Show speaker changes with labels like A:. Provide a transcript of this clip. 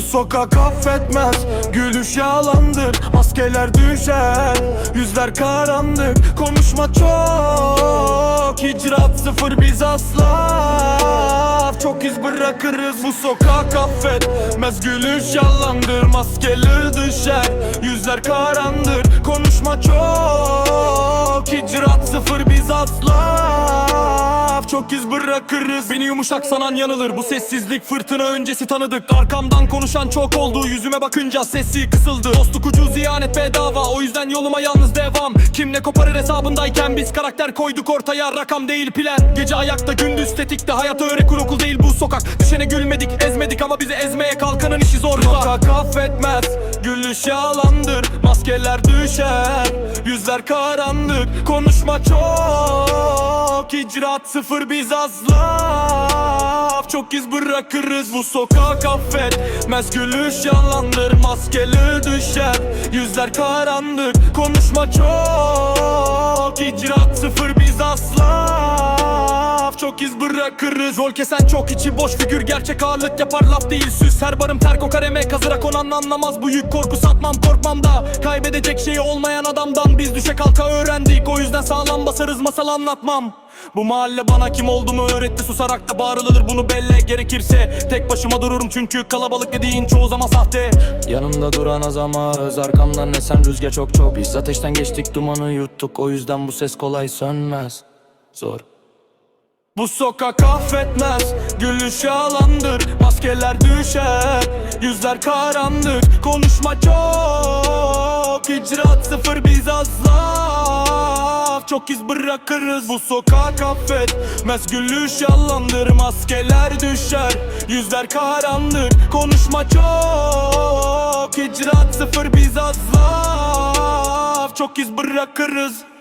A: sokak affetmez Gülüş yalandır Maskeler düşer Yüzler karanlık Konuşma çok Hicrat sıfır biz asla. Çok iz bırakırız Bu sokak affetmez. Gülüş yalandır Maskeler düşer Yüzler karanlık Konuşma çok Hicrat sıfır biz asla çok iz bırakırız. Beni yumuşak sanan yanılır. Bu sessizlik fırtına öncesi tanıdık. Arkamdan konuşan çok oldu. Yüzüme bakınca sesi kısıldı. Dostluk ucuz ihanet bedava. O yüzden yoluma yalnız devam. Kim ne koparır hesabındayken Biz karakter koyduk ortaya. Rakam değil plan. Gece ayakta gündüz tetikte. Hayat öyle kur okul değil bu sokak. Düşene gülmedik ezmedik Ama bizi ezmeye kalkanın işi zor. Sokak affetmez. Gülüş yalandır. Maskeler düşer. Yüzler karanlık Konuşma çok Hicrat sıfır biz az Çok iz bırakırız bu sokak affetmez Gülüş yalandır maskeli düşer. Yüzler karanlık konuşma çok Hicrat sıfır biz asla Çok iz bırakırız. Rol kesen çok içi boş figür. Gerçek ağırlık yapar laf değil süs. Her barım ter kokar emek hazıra konan anlamaz Bu yük korku. Satmam korkmam da Kaybedecek şeyi olmayan adamdan. Biz düşe kalka öğrendik. O yüzden sağlam basarız masal anlatmam. Bu mahalle bana kim olduğumu öğretti. Susarak da bağırılır bunu belle. Gerekirse Tek başıma dururum. Çünkü kalabalık dediğin çoğu zaman sahte.
B: Yanımda duran az arkamdan esen rüzgar çok çok. Biz ateşten geçtik dumanı yuttuk. O yüzden bu ses kolay sönmez. Zor
A: Bu sokak affetmez Gülüş yalandır Maskeler düşer Yüzler karanlık Konuşma çok Hicrat sıfır biz az laf Çok iz bırakırız. Bu sokak affetmez Gülüş yalandır Maskeler düşer Yüzler karanlık Konuşma çok Hicrat sıfır biz az laf Çok iz bırakırız